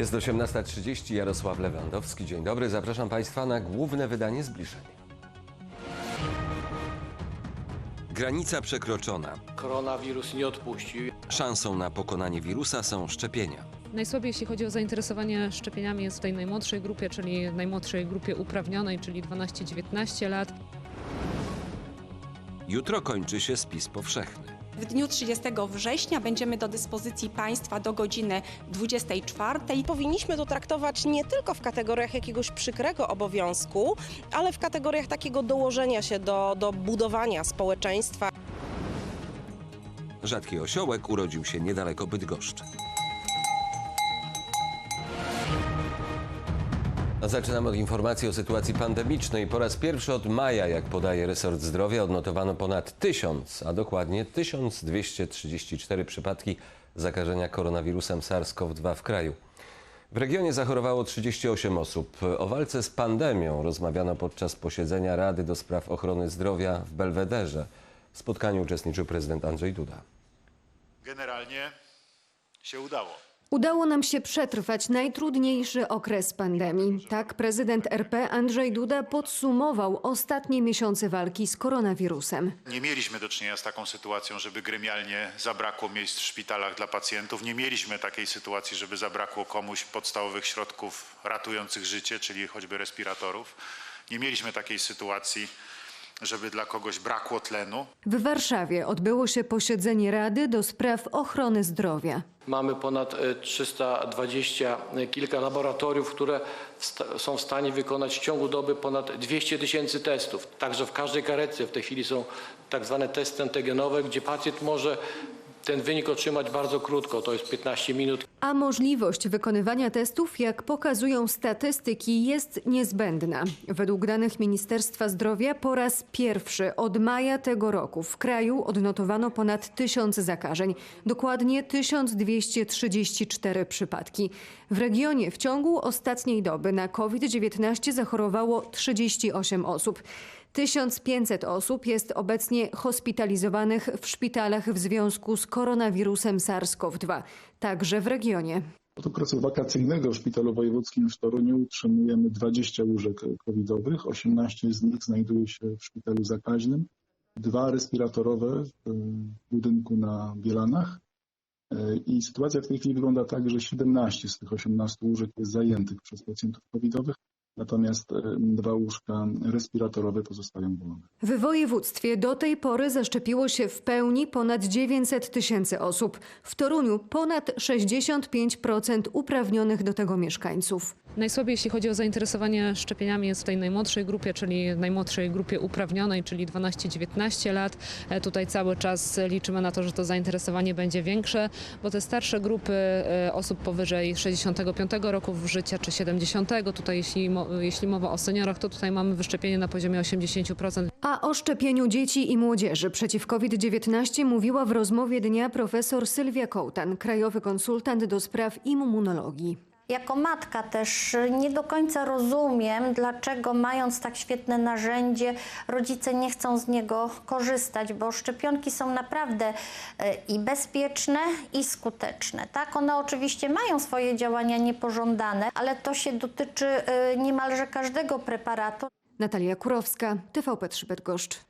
Jest 18.30, Jarosław Lewandowski. Dzień dobry, zapraszam Państwa na główne wydanie zbliżeń. Granica przekroczona. Koronawirus nie odpuścił. Szansą na pokonanie wirusa są szczepienia. Najsłabiej, jeśli chodzi o zainteresowanie szczepieniami, jest w tej najmłodszej grupie, czyli najmłodszej grupie uprawnionej, czyli 12-19 lat. Jutro kończy się spis powszechny. W dniu 30 września będziemy do dyspozycji państwa do godziny 24. Powinniśmy to traktować nie tylko w kategoriach jakiegoś przykrego obowiązku, ale w kategoriach takiego dołożenia się do, do budowania społeczeństwa. Rzadki osiołek urodził się niedaleko Bydgoszczy. Zaczynamy od informacji o sytuacji pandemicznej. Po raz pierwszy od maja, jak podaje resort zdrowia, odnotowano ponad 1000, a dokładnie 1234 przypadki zakażenia koronawirusem SARS-CoV-2 w kraju. W regionie zachorowało 38 osób. O walce z pandemią rozmawiano podczas posiedzenia Rady do Spraw Ochrony Zdrowia w Belwederze. W spotkaniu uczestniczył prezydent Andrzej Duda. generalnie się udało. Udało nam się przetrwać najtrudniejszy okres pandemii. Tak prezydent RP Andrzej Duda podsumował ostatnie miesiące walki z koronawirusem. Nie mieliśmy do czynienia z taką sytuacją, żeby gremialnie zabrakło miejsc w szpitalach dla pacjentów. Nie mieliśmy takiej sytuacji, żeby zabrakło komuś podstawowych środków ratujących życie, czyli choćby respiratorów. Nie mieliśmy takiej sytuacji, żeby dla kogoś brakło tlenu. W Warszawie odbyło się posiedzenie Rady do Spraw Ochrony Zdrowia. Mamy ponad e, 320 kilka laboratoriów, które wsta- są w stanie wykonać w ciągu doby ponad 200 tysięcy testów. Także w każdej karetce w tej chwili są tak zwane testy antygenowe, gdzie pacjent może ten wynik otrzymać bardzo krótko, to jest 15 minut. A możliwość wykonywania testów, jak pokazują statystyki, jest niezbędna. Według danych Ministerstwa Zdrowia po raz pierwszy od maja tego roku w kraju odnotowano ponad 1000 zakażeń, dokładnie 1234 przypadki. W regionie w ciągu ostatniej doby na COVID-19 zachorowało 38 osób. 1500 osób jest obecnie hospitalizowanych w szpitalach w związku z koronawirusem SARS-CoV-2, także w regionie. Od okresu wakacyjnego w Szpitalu Wojewódzkim w Toruniu utrzymujemy 20 łóżek covidowych, 18 z nich znajduje się w szpitalu zakaźnym, dwa respiratorowe w budynku na Bielanach E, i sytuacja w tej chwili wygląda tak, że 17 z tych 18 łóżek jest zajętych przez pacjentów covidowych, natomiast e, dwa łóżka respiratorowe pozostają wolne. W województwie do tej pory zaszczepiło się w pełni ponad 900 tysięcy osób. W Toruniu ponad 65% uprawnionych do tego mieszkańców. Najsłabiej, jeśli chodzi o zainteresowanie szczepieniami, jest w tej najmłodszej grupie, czyli najmłodszej grupie uprawnionej, czyli 12-19 lat. E, Tutaj cały czas liczymy na to, że to zainteresowanie będzie większe, bo te starsze grupy e, osób powyżej 65 roku życia czy 70, tutaj jeśli, jeśli mowa o seniorach, to tutaj mamy wyszczepienie na poziomie 80%. A o szczepieniu dzieci i młodzieży przeciw COVID-19 mówiła w rozmowie dnia profesor Sylwia Kołtan, krajowy konsultant do spraw immunologii. Jako matka też nie do końca rozumiem, dlaczego mając tak świetne narzędzie, rodzice nie chcą z niego korzystać, bo szczepionki są naprawdę e, i bezpieczne, i skuteczne. Tak, one oczywiście mają swoje działania niepożądane, ale to się dotyczy e, niemalże każdego preparatu. Natalia Kurowska, TVP3 Bydgoszcz.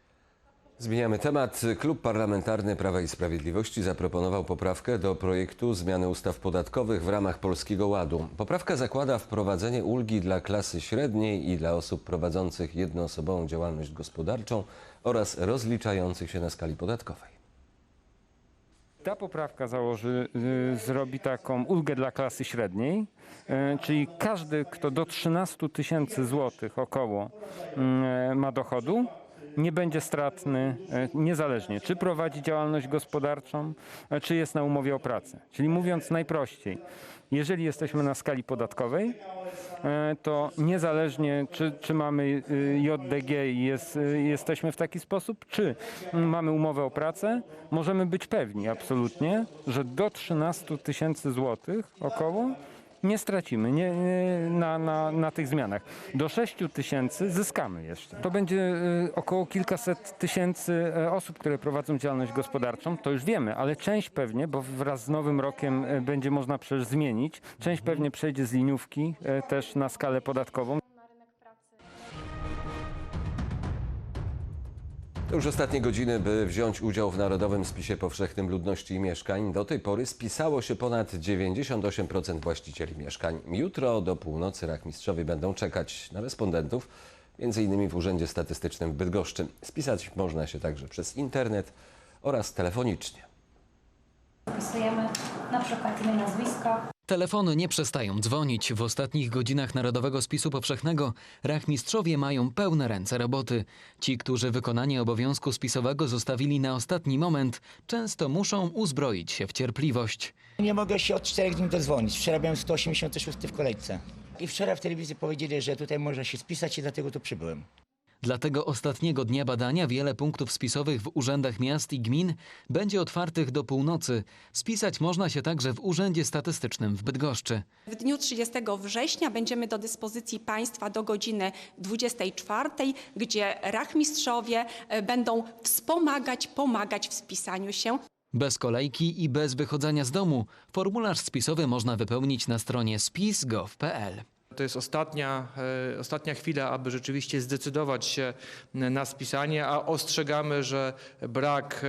Zmieniamy temat. Klub Parlamentarny Prawa i Sprawiedliwości zaproponował poprawkę do projektu zmiany ustaw podatkowych w ramach Polskiego Ładu. Poprawka zakłada wprowadzenie ulgi dla klasy średniej i dla osób prowadzących jednoosobową działalność gospodarczą oraz rozliczających się na skali podatkowej. Ta poprawka założy, y, zrobi taką ulgę dla klasy średniej, y, czyli każdy, kto do 13 tysięcy złotych około y, ma dochodu, nie będzie stratny y, niezależnie, czy prowadzi działalność gospodarczą, y, czy jest na umowie o pracę. Czyli mówiąc najprościej, jeżeli jesteśmy na skali podatkowej, e, to niezależnie czy, czy mamy JDG i jest, jesteśmy w taki sposób, czy mamy umowę o pracę, możemy być pewni absolutnie, że do 13 tysięcy złotych około Nie stracimy nie, nie, na, na, na tych zmianach. Do 6 tysięcy zyskamy jeszcze. To będzie e, około kilkaset tysięcy e, osób, które prowadzą działalność gospodarczą. To już wiemy, ale część pewnie, bo wraz z nowym rokiem e, będzie można przecież zmienić, część pewnie przejdzie z liniówki e, też na skalę podatkową. To już ostatnie godziny, by wziąć udział w Narodowym Spisie Powszechnym Ludności i Mieszkań. Do tej pory spisało się ponad 98% właścicieli mieszkań. Jutro do północy rachmistrzowie będą czekać na respondentów, m.in. w Urzędzie Statystycznym w Bydgoszczy. Spisać można się także przez internet oraz telefonicznie. Wpisujemy na przykład imię, nazwisko. Telefony nie przestają dzwonić. W ostatnich godzinach Narodowego Spisu Powszechnego rachmistrzowie mają pełne ręce roboty. Ci, którzy wykonanie obowiązku spisowego zostawili na ostatni moment, często muszą uzbroić się w cierpliwość. Nie mogę się od 4 dni dodzwonić. Wczoraj byłem 186 w kolejce. I wczoraj w telewizji powiedzieli, że tutaj można się spisać i dlatego tu przybyłem. Dlatego ostatniego dnia badania wiele punktów spisowych w urzędach miast i gmin będzie otwartych do północy. Spisać można się także w Urzędzie Statystycznym w Bydgoszczy. W dniu 30 września będziemy do dyspozycji Państwa do godziny 24, gdzie rachmistrzowie e, będą wspomagać, pomagać w spisaniu się. Bez kolejki i bez wychodzenia z domu. Formularz spisowy można wypełnić na stronie spis.gov.pl. To jest ostatnia, e, ostatnia chwila, aby rzeczywiście zdecydować się na spisanie, a ostrzegamy, że brak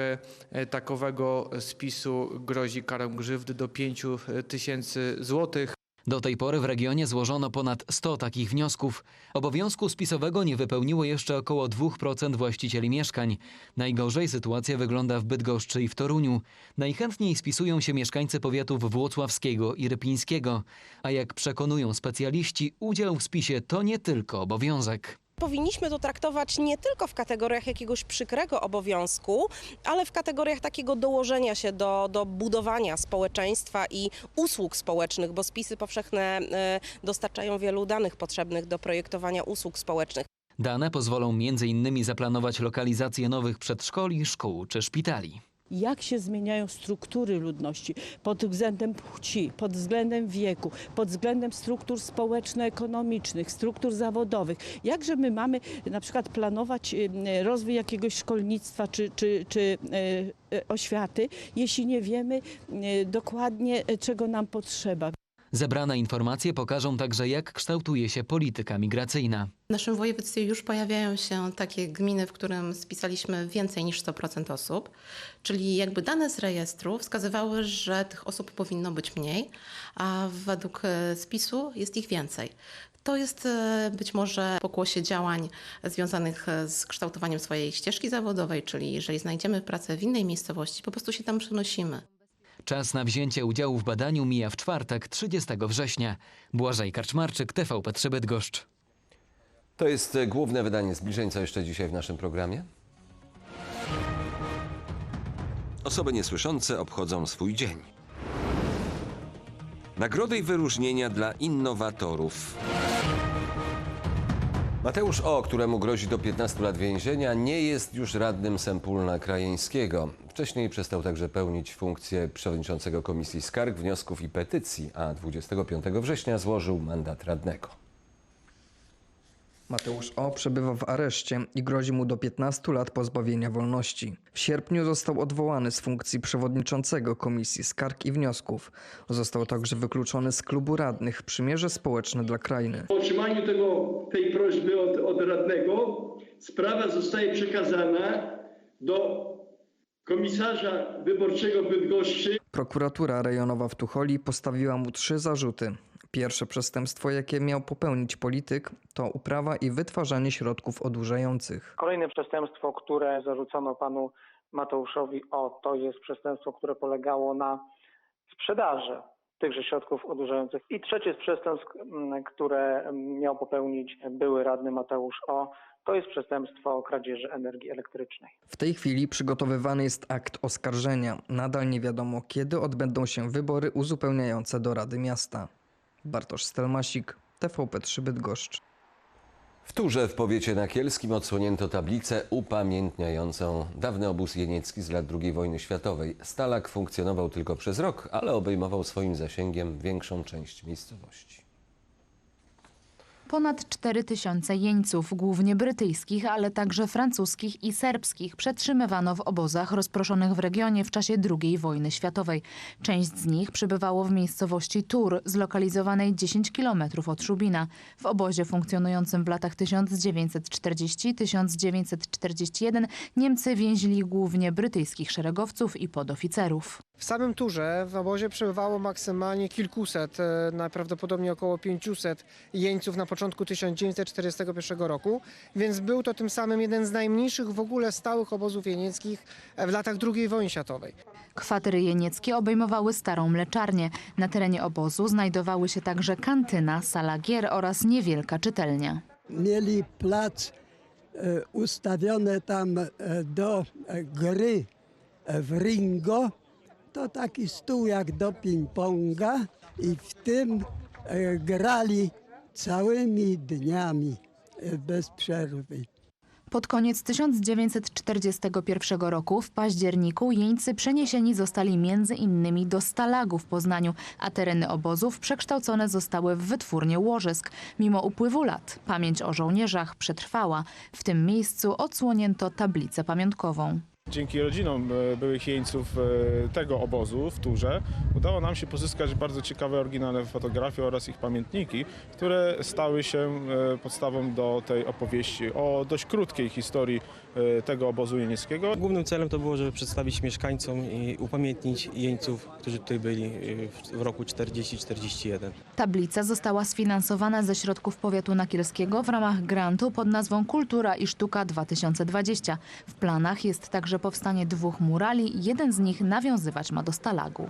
e, takowego spisu grozi karą grzywdy do 5 tysięcy złotych. Do tej pory w regionie złożono ponad 100 takich wniosków. Obowiązku spisowego nie wypełniło jeszcze około 2% właścicieli mieszkań. Najgorzej sytuacja wygląda w Bydgoszczy i w Toruniu. Najchętniej spisują się mieszkańcy powiatów włocławskiego i rypińskiego. A jak przekonują specjaliści, udział w spisie to nie tylko obowiązek. Powinniśmy to traktować nie tylko w kategoriach jakiegoś przykrego obowiązku, ale w kategoriach takiego dołożenia się do, do budowania społeczeństwa i usług społecznych, bo spisy powszechne e, dostarczają wielu danych potrzebnych do projektowania usług społecznych. Dane pozwolą m.in. zaplanować lokalizację nowych przedszkoli, szkół czy szpitali. Jak się zmieniają struktury ludności pod względem płci, pod względem wieku, pod względem struktur społeczno-ekonomicznych, struktur zawodowych. Jakże my mamy na przykład planować y, rozwój jakiegoś szkolnictwa czy, czy, czy y, y, oświaty, jeśli nie wiemy y, dokładnie, y, czego nam potrzeba. Zebrane informacje pokażą także, jak kształtuje się polityka migracyjna. W naszym województwie już pojawiają się takie gminy, w którym spisaliśmy więcej niż 100% osób, czyli jakby dane z rejestru wskazywały, że tych osób powinno być mniej, a według e, spisu jest ich więcej. To jest e, być może pokłosie działań związanych e, z kształtowaniem swojej ścieżki zawodowej, czyli jeżeli znajdziemy pracę w innej miejscowości, po prostu się tam przenosimy. Czas na wzięcie udziału w badaniu mija w czwartek, 30 września. Błażej Karczmarczyk, TVP3 Bydgoszcz. To jest e, główne wydanie zbliżeń. Co jeszcze dzisiaj w naszym programie? Osoby niesłyszące obchodzą swój dzień. Nagrody i wyróżnienia dla innowatorów. Mateusz O., któremu grozi do 15 lat więzienia, nie jest już radnym Sempólna Krajeńskiego. Wcześniej przestał także pełnić funkcję przewodniczącego Komisji Skarg, Wniosków i Petycji, a 25 września złożył mandat radnego. Mateusz O. przebywa w areszcie i grozi mu do 15 lat pozbawienia wolności. W sierpniu został odwołany z funkcji przewodniczącego Komisji Skarg i Wniosków. Został także wykluczony z klubu radnych Przymierze Społeczne dla Krainy. Po otrzymaniu tego, tej prośby od, od radnego sprawa zostaje przekazana do komisarza wyborczego Bydgoszczy. Prokuratura rejonowa w Tucholi postawiła mu trzy zarzuty. Pierwsze przestępstwo, jakie miał popełnić polityk, to uprawa i wytwarzanie środków odurzających. Kolejne przestępstwo, które zarzucono panu Mateuszowi O, to jest przestępstwo, które polegało na sprzedaży tychże środków odurzających. I trzecie z przestępstw, m, które m, miał popełnić były radny Mateusz O, to jest przestępstwo kradzieży energii elektrycznej. W tej chwili przygotowywany jest akt oskarżenia. Nadal nie wiadomo, kiedy odbędą się wybory uzupełniające do Rady Miasta. Bartosz Stelmasik, TVP3 Bydgoszcz. W Turze w powiecie nakielskim odsłonięto tablicę upamiętniającą dawny obóz jeniecki z lat II wojny światowej. Stalak funkcjonował tylko przez rok, ale obejmował swoim zasięgiem większą część miejscowości. Ponad 4 tysiące jeńców, głównie brytyjskich, ale także francuskich i serbskich, przetrzymywano w obozach rozproszonych w regionie w czasie II wojny światowej. Część z nich przybywało w miejscowości Tur, zlokalizowanej 10 kilometrów od Szubina. W obozie funkcjonującym w latach 1940-1941 Niemcy więźli głównie brytyjskich szeregowców i podoficerów. W samym Turze w obozie przebywało maksymalnie kilkuset, e, najprawdopodobniej około 500 jeńców na początku 1941 roku, więc był to tym samym jeden z najmniejszych w ogóle stałych obozów jenieckich w latach II wojny światowej. Kwatery jenieckie obejmowały starą mleczarnię. Na terenie obozu znajdowały się także kantyna, sala gier oraz niewielka czytelnia. mieli plac e, ustawione tam e, do e, gry w ringo. To taki stół jak do ping-ponga i w tym grali całymi dniami e, bez przerwy. Pod koniec 1941 roku w październiku jeńcy przeniesieni zostali między innymi do Stalagu w Poznaniu, a tereny obozów przekształcone zostały w wytwórnię łożysk. Mimo upływu lat pamięć o żołnierzach przetrwała. W tym miejscu odsłonięto tablicę pamiątkową. Dzięki rodzinom e, byłych jeńców e, tego obozu w Turze udało nam się pozyskać bardzo ciekawe, oryginalne fotografie oraz ich pamiętniki, które stały się e, podstawą do tej opowieści o dość krótkiej historii e, tego obozu jenieckiego. Głównym celem to było, żeby przedstawić mieszkańcom i upamiętnić jeńców, którzy tutaj byli w- w roku 40-41. Tablica została sfinansowana ze środków powiatu nakielskiego w ramach grantu pod nazwą Kultura i Sztuka 2020. W planach jest także powstanie dwóch murali, jeden z nich nawiązywać ma do Stalagu.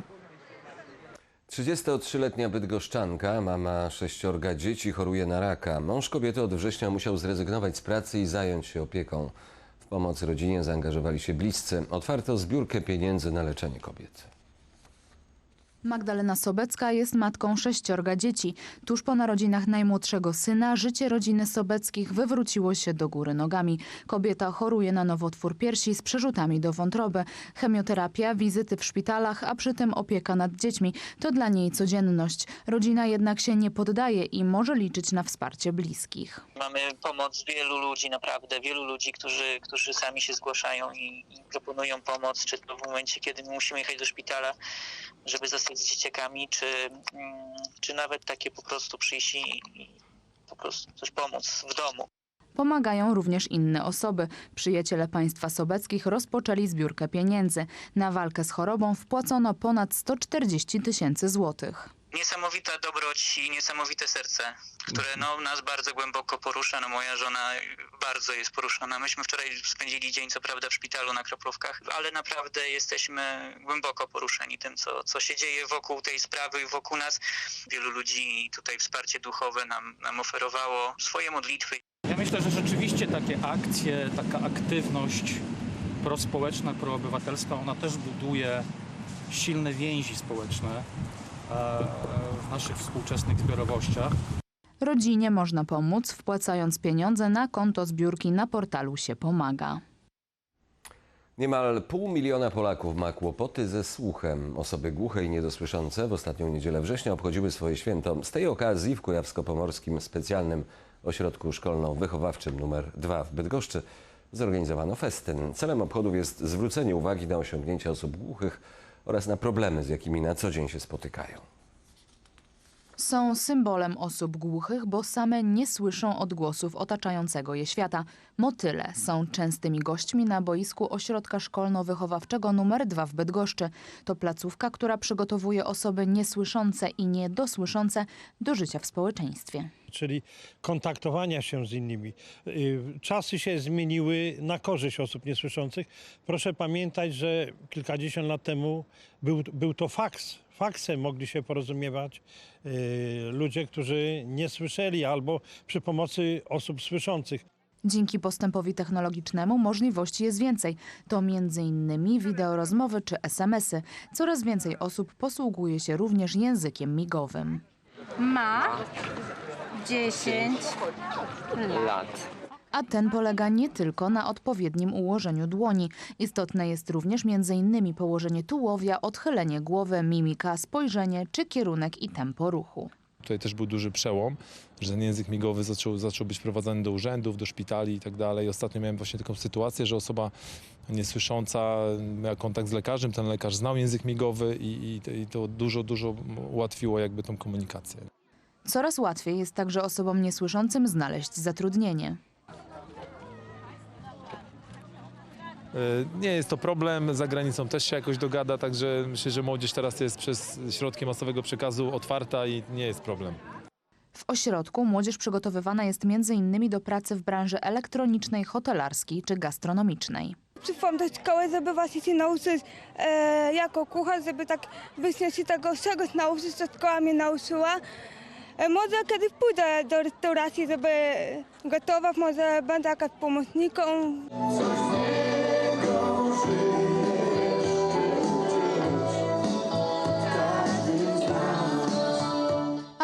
33-letnia bydgoszczanka, mama sześciorga dzieci, choruje na raka. Mąż kobiety od września musiał zrezygnować z pracy i zająć się opieką. W pomoc rodzinie zaangażowali się bliscy. Otwarto zbiórkę pieniędzy na leczenie kobiety. Magdalena Sobecka jest matką sześciorga dzieci. Tuż po narodzinach najmłodszego syna życie rodziny Sobeckich wywróciło się do góry nogami. Kobieta choruje na nowotwór piersi z przerzutami do wątroby. Chemioterapia, wizyty w szpitalach, a przy tym opieka nad dziećmi to dla niej codzienność. Rodzina jednak się nie poddaje i może liczyć na wsparcie bliskich. Mamy pomoc wielu ludzi, naprawdę wielu ludzi, którzy, którzy sami się zgłaszają i, i proponują pomoc, czy to w momencie, kiedy my musimy jechać do szpitala, żeby zostać z dzieciakami, czy, mm, czy nawet takie po prostu przyjść i, i po prostu coś pomóc w domu. Pomagają również inne osoby. Przyjaciele państwa sobeckich rozpoczęli zbiórkę pieniędzy. Na walkę z chorobą wpłacono ponad 140 tysięcy złotych. Niesamowita dobroć i niesamowite serce, które no, nas bardzo głęboko porusza. No, moja żona bardzo jest poruszona. Myśmy wczoraj spędzili dzień, co prawda, w szpitalu na Kroplówkach, ale naprawdę jesteśmy głęboko poruszeni tym, co, co się dzieje wokół tej sprawy i wokół nas. Wielu ludzi tutaj wsparcie duchowe nam, nam oferowało swoje modlitwy. Ja myślę, że rzeczywiście takie akcje, taka aktywność prospołeczna, proobywatelska, ona też buduje silne więzi społeczne w naszych współczesnych zbiorowościach. Rodzinie można pomóc wpłacając pieniądze na konto zbiórki na portalu się pomaga. Niemal pół miliona Polaków ma kłopoty ze słuchem. Osoby głuche i niedosłyszące w ostatnią niedzielę września obchodziły swoje święto. Z tej okazji w Kujawsko-Pomorskim Specjalnym Ośrodku Szkolno-Wychowawczym nr 2 w Bydgoszczy zorganizowano festyn. Celem obchodów jest zwrócenie uwagi na osiągnięcia osób głuchych oraz na problemy, z jakimi na co dzień się spotykają. Są symbolem osób głuchych, bo same nie słyszą odgłosów otaczającego je świata. Motyle są częstymi gośćmi na boisku Ośrodka Szkolno-Wychowawczego nr 2 w Bydgoszczy. To placówka, która przygotowuje osoby niesłyszące i niedosłyszące do życia w społeczeństwie. czyli kontaktowania się z innymi. Y, Czasy się zmieniły na korzyść osób niesłyszących. Proszę pamiętać, że kilkadziesiąt lat temu był, był to faks. Faksem mogli się porozumiewać y, ludzie, którzy nie słyszeli albo przy pomocy osób słyszących. Dzięki postępowi technologicznemu możliwości jest więcej. To m.in. wideorozmowy czy SMS-y. Coraz więcej osób posługuje się również językiem migowym. Ma 10 lat. A ten polega nie tylko na odpowiednim ułożeniu dłoni. Istotne jest również m.in. położenie tułowia, odchylenie głowy, mimika, spojrzenie czy kierunek i tempo ruchu. Tutaj też był duży przełom, że ten język migowy zaczął, zaczął być prowadzony do urzędów, do szpitali i tak. Ostatnio miałem właśnie taką sytuację, że osoba niesłysząca miała kontakt z lekarzem, ten lekarz znał język migowy i, i, i to dużo, dużo ułatwiło jakby tą komunikację. Coraz łatwiej jest także osobom niesłyszącym znaleźć zatrudnienie. Nie jest to problem, za granicą też się jakoś dogada, także myślę, że młodzież teraz jest przez środki masowego przekazu otwarta i nie jest problem. W ośrodku młodzież przygotowywana jest m.in. do pracy w branży elektronicznej, hotelarskiej czy gastronomicznej. Przyszłam do szkoły, żeby właśnie się nauczyć e, jako kucharz, żeby tak właśnie się tego czegoś nauczyć, co szkoła mnie nauczyła. E, może kiedyś pójdę do restauracji, żeby gotować, może będę jakaś pomocniką.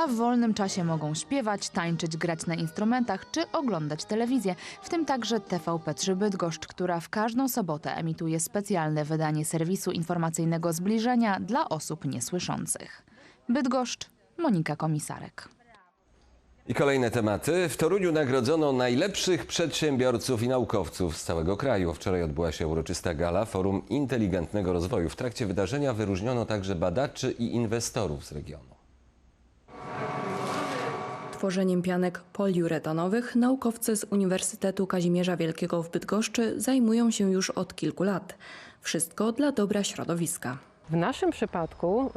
W wolnym czasie mogą śpiewać, tańczyć, grać na instrumentach czy oglądać telewizję, w tym także TVP3 Bydgoszcz, która w każdą sobotę emituje specjalne wydanie serwisu informacyjnego zbliżenia dla osób niesłyszących. Bydgoszcz, Monika Komisarek. I kolejne tematy. W Toruniu nagrodzono najlepszych przedsiębiorców i naukowców z całego kraju. Wczoraj odbyła się uroczysta gala Forum Inteligentnego Rozwoju. W trakcie wydarzenia wyróżniono także badaczy i inwestorów z regionu. Tworzeniem pianek poliuretanowych naukowcy z Uniwersytetu Kazimierza Wielkiego w Bydgoszczy zajmują się już od kilku lat. Wszystko dla dobra środowiska. W naszym przypadku y,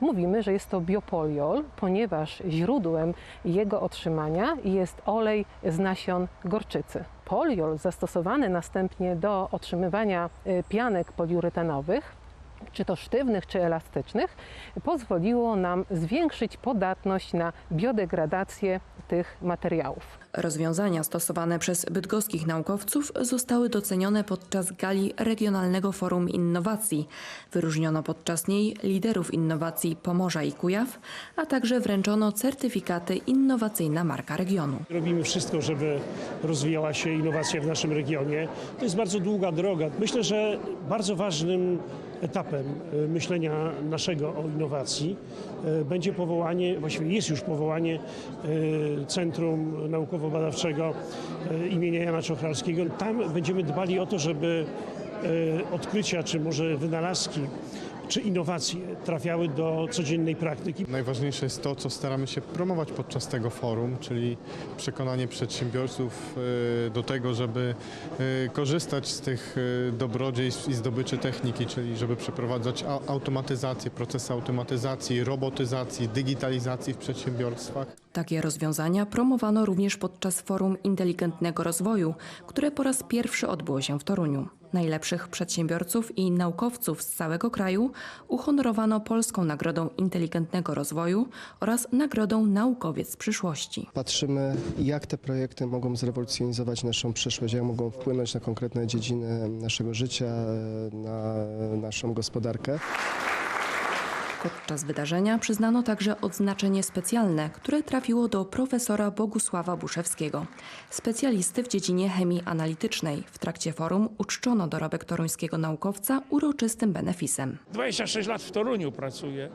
mówimy, że jest to biopoliol, ponieważ źródłem jego otrzymania jest olej z nasion gorczycy. Poliol zastosowany następnie do otrzymywania y, pianek poliuretanowych, czy to sztywnych, czy elastycznych, pozwoliło nam zwiększyć podatność na biodegradację tych materiałów. Rozwiązania stosowane przez bydgoskich naukowców zostały docenione podczas gali Regionalnego Forum Innowacji. Wyróżniono podczas niej liderów innowacji Pomorza i Kujaw, a także wręczono certyfikaty Innowacyjna Marka Regionu. Robimy wszystko, żeby rozwijała się innowacja w naszym regionie. To jest bardzo długa droga. Myślę, że bardzo ważnym etapem e, myślenia naszego o innowacji e, będzie powołanie, właściwie jest już powołanie e, Centrum Naukowo-Badawczego imienia Jana Czochralskiego. Tam będziemy dbali o to, żeby odkrycia, czy może wynalazki, czy innowacje trafiały do codziennej praktyki. Najważniejsze jest to, co staramy się promować podczas tego forum, czyli przekonanie przedsiębiorców e, do tego, żeby e, korzystać z tych e, dobrodziejstw i zdobyczy techniki, czyli żeby przeprowadzać automatyzację, procesy automatyzacji, robotyzacji, digitalizacji w przedsiębiorstwach. Takie rozwiązania promowano również podczas Forum Inteligentnego Rozwoju, które po raz pierwszy odbyło się w Toruniu. Najlepszych przedsiębiorców i naukowców z całego kraju uhonorowano Polską Nagrodą Inteligentnego Rozwoju oraz Nagrodą Naukowiec Przyszłości. Patrzymy, jak te projekty mogą zrewolucjonizować naszą przyszłość, jak mogą wpłynąć na konkretne dziedziny naszego życia, na naszą gospodarkę. Podczas wydarzenia przyznano także odznaczenie specjalne, które trafiło do profesora Bogusława Buszewskiego, specjalisty w dziedzinie chemii analitycznej. W trakcie forum uczczono dorobek toruńskiego naukowca uroczystym benefisem. 26 lat w Toruniu pracuję.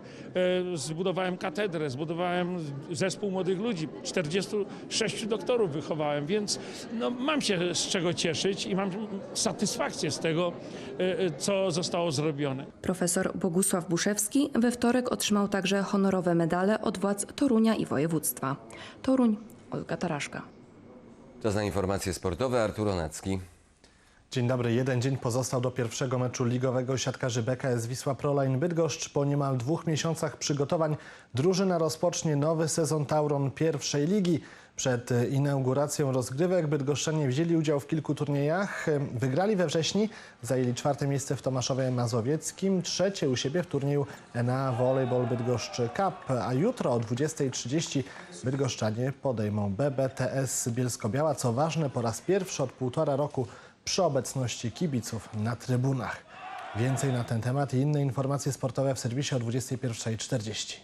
E, Zbudowałem katedrę, zbudowałem zespół młodych ludzi. 46 doktorów wychowałem, więc no, mam się z czego cieszyć i mam satysfakcję z tego, e, e, co zostało zrobione. Profesor Bogusław Buszewski we wtorek otrzymał także honorowe medale od władz Torunia i województwa. Toruń, Olga Taraszka. Czas na informacje sportowe. Artur Onacki. Dzień dobry. Jeden dzień pozostał do pierwszego meczu ligowego siatkarzy BKS Wisła Proline Bydgoszcz. Po niemal dwóch miesiącach przygotowań drużyna rozpocznie nowy sezon Tauron pierwszej ligi. Przed inauguracją rozgrywek bydgoszczanie wzięli udział w kilku turniejach. Wygrali we wrześniu, zajęli czwarte miejsce w Tomaszowie Mazowieckim, trzecie u siebie w turnieju na Volleyball Bydgoszcz Cup, a jutro o 20.30 bydgoszczanie podejmą BBTS Bielsko-Biała. Co ważne, po raz pierwszy od półtora roku przy obecności kibiców na trybunach. Więcej na ten temat i inne informacje sportowe w serwisie o 21.40.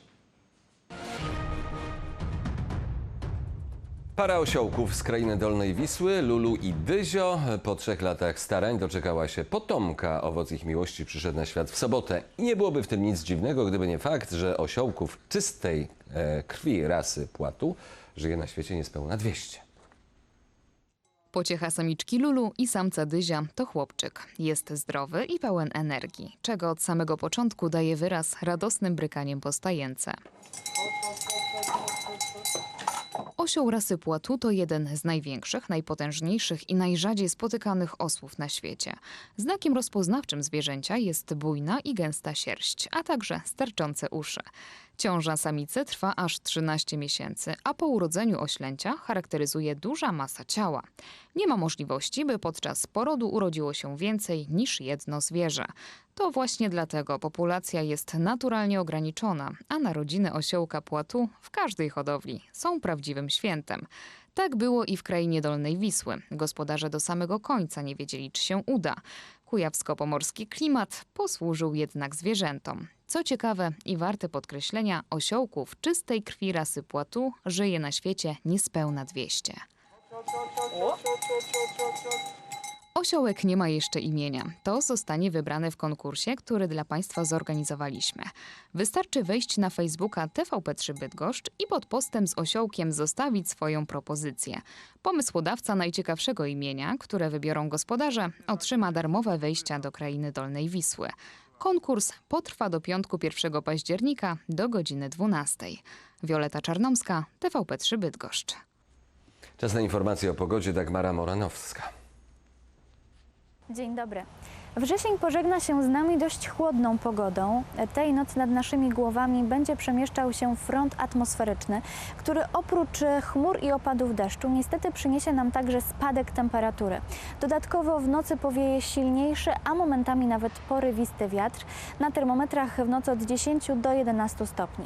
Para osiołków z krainy Dolnej Wisły, Lulu i Dyzio, po trzech latach starań doczekała się potomka. Owoc ich miłości przyszedł na świat w sobotę. I nie byłoby w tym nic dziwnego, gdyby nie fakt, że osiołków czystej e, krwi rasy płatu żyje na świecie niespełna 200. Pociecha samiczki Lulu i samca Dyzia to chłopczyk. Jest zdrowy i pełen energii, czego od samego początku daje wyraz radosnym brykaniem po stajence. Osioł rasy płatu to jeden z największych, najpotężniejszych i najrzadziej spotykanych osłów na świecie. Znakiem rozpoznawczym zwierzęcia jest bujna i gęsta sierść, a także sterczące uszy. Ciąża samicy trwa aż 13 miesięcy, a po urodzeniu oślęcia charakteryzuje duża masa ciała. Nie ma możliwości, by podczas porodu urodziło się więcej niż jedno zwierzę. To właśnie dlatego populacja jest naturalnie ograniczona, a narodziny osiołka płatu w każdej hodowli są prawdziwym świętem. Tak było i w krainie Dolnej Wisły. Gospodarze do samego końca nie wiedzieli, czy się uda. Kujawsko-pomorski klimat posłużył jednak zwierzętom. Co ciekawe i warte podkreślenia, osiołków czystej krwi rasy płatu żyje na świecie niespełna 200. Osiołek nie ma jeszcze imienia. To zostanie wybrane w konkursie, który dla Państwa zorganizowaliśmy. Wystarczy wejść na Facebooka TVP3 Bydgoszcz i pod postem z osiołkiem zostawić swoją propozycję. Pomysłodawca najciekawszego imienia, które wybiorą gospodarze, otrzyma darmowe wejścia do krainy Dolnej Wisły. Konkurs potrwa do piątku 1 października do godziny 12. Wioleta Czarnomska, TVP3 Bydgoszcz. Czas na informacje o pogodzie Dagmara Moranowska. Dzień dobry. Wrzesień pożegna się z nami dość chłodną pogodą. Tej nocy nad naszymi głowami będzie przemieszczał się front atmosferyczny, który oprócz chmur i opadów deszczu niestety przyniesie nam także spadek temperatury. Dodatkowo w nocy powieje silniejszy, a momentami nawet porywisty wiatr. Na termometrach w nocy od 10 do 11 stopni.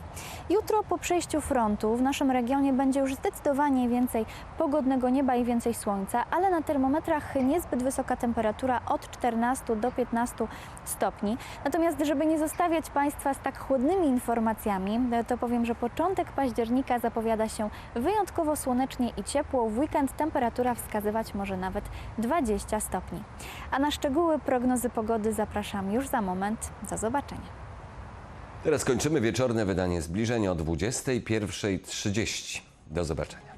Jutro po przejściu frontu w naszym regionie będzie już zdecydowanie więcej pogodnego nieba i więcej słońca, ale na termometrach niezbyt wysoka temperatura od 14 do 15 stopni. Natomiast, żeby nie zostawiać Państwa z tak chłodnymi informacjami, to powiem, że początek października zapowiada się wyjątkowo słonecznie i ciepło. W weekend temperatura wskazywać może nawet 20 stopni. A na szczegóły prognozy pogody zapraszam już za moment. Do zobaczenia. Teraz kończymy wieczorne wydanie zbliżeń o 21.30. Do zobaczenia.